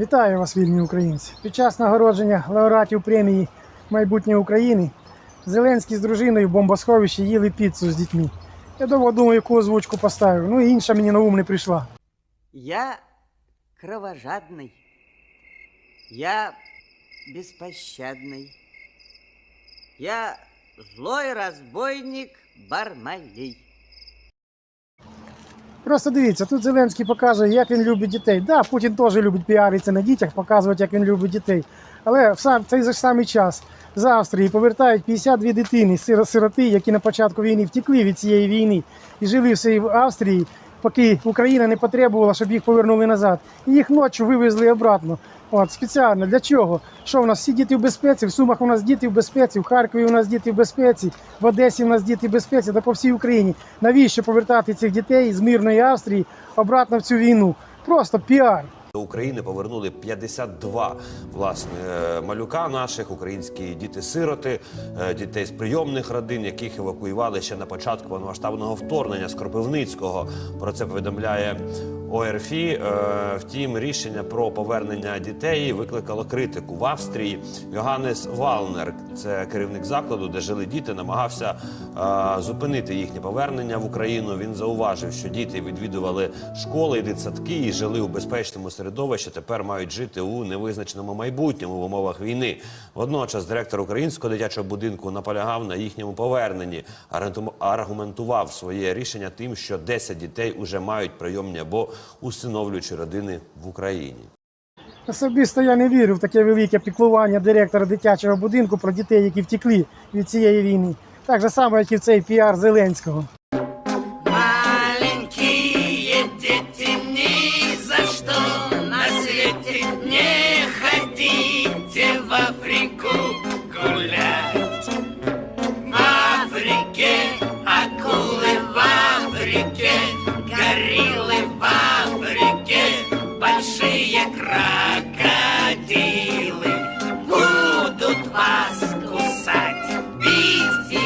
Вітаю вас, вільні українці! Під час нагородження лауреатів премії Майбутнє України Зеленський з дружиною в бомбосховищі їли піцу з дітьми. Я довго думаю, яку озвучку поставив. Ну і інша мені на ум не прийшла. Я кровожадный. Я беспощадный. Я злой разбойник Бармалей. Просто дивіться, тут Зеленський показує, як він любить дітей. Да, Путін теж любить піаритися на дітях, показувати, як він любить дітей. Але в сам цей же самий час з Австрії повертають 52 дитини, сиро- сироти, які на початку війни втекли від цієї війни і жили в Австрії, поки Україна не потребувала, щоб їх повернули назад. І їх ночі вивезли обратно. От спеціально для чого? Що в нас всі діти в безпеці? В Сумах у нас діти в безпеці, в Харкові у нас діти в безпеці, в Одесі у нас діти в безпеці, та по всій Україні. Навіщо повертати цих дітей з мирної Австрії обратно в цю війну? Просто піар. До України повернули 52 власне е, малюка наших, українські діти-сироти, е, дітей з прийомних родин, яких евакуювали ще на початку повномасштабного вторгнення з Кропивницького. Про це повідомляє ОРФІ. Е, Втім, рішення про повернення дітей викликало критику в Австрії. Йоганнес Валнер, це керівник закладу, де жили діти, намагався е, зупинити їхнє повернення в Україну. Він зауважив, що діти відвідували школи і дитсадки і жили у безпечному середовищі. Тепер мають жити у невизначеному майбутньому в умовах війни. Водночас директор українського дитячого будинку наполягав на їхньому поверненні, аргументу- аргументував своє рішення тим, що 10 дітей уже мають прийомні або усиновлюючі родини в Україні. Особисто я не вірю в таке велике піклування директора дитячого будинку про дітей, які втекли від цієї війни. Так же само, як і в цей піар Зеленського. Африке акулы в Африке, гориллы в крокодилы будут вас кусать, бить и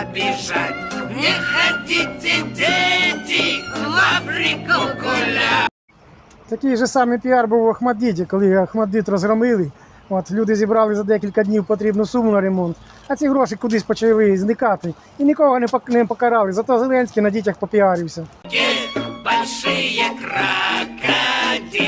обижать. Не хотите, дети, в Африку гулять. Такий же самий піар був в Ахмадіті, коли Ахмадит розгромили. От люди зібрали за декілька днів потрібну суму на ремонт, а ці гроші кудись почали зникати. І нікого не не покарали. Зато Зеленський на дітях попіарився. Большие крокодилы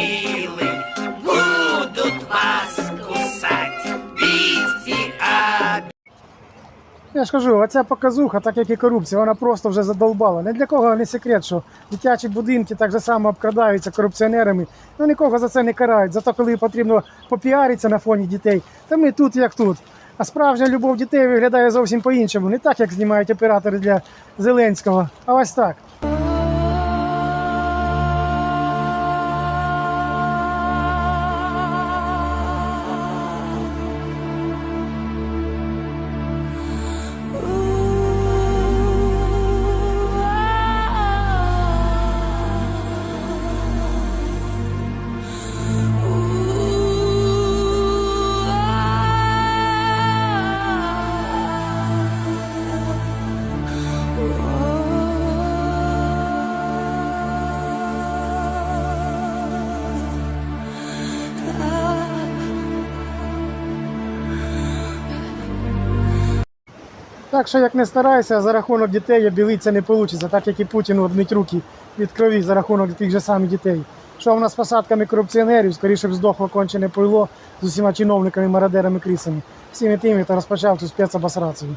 Я ж кажу, оця показуха, так як і корупція, вона просто вже задолбала. Не для кого не секрет, що дитячі будинки так же само обкрадаються корупціонерами. Ну нікого за це не карають. Зато коли потрібно попіаритися на фоні дітей, то ми тут як тут. А справжня любов дітей виглядає зовсім по-іншому. Не так, як знімають оператори для Зеленського, а ось так. Так що як не старайся, за рахунок дітей обілитися не вийде, так як і Путіну одмить руки від крові за рахунок тих же самих дітей. Що в нас з посадками корупціонерів, скоріше б здохло кончене пойло з усіма чиновниками, мародерами, крісами, Всіми тими, хто розпочав цю спецобосрацію.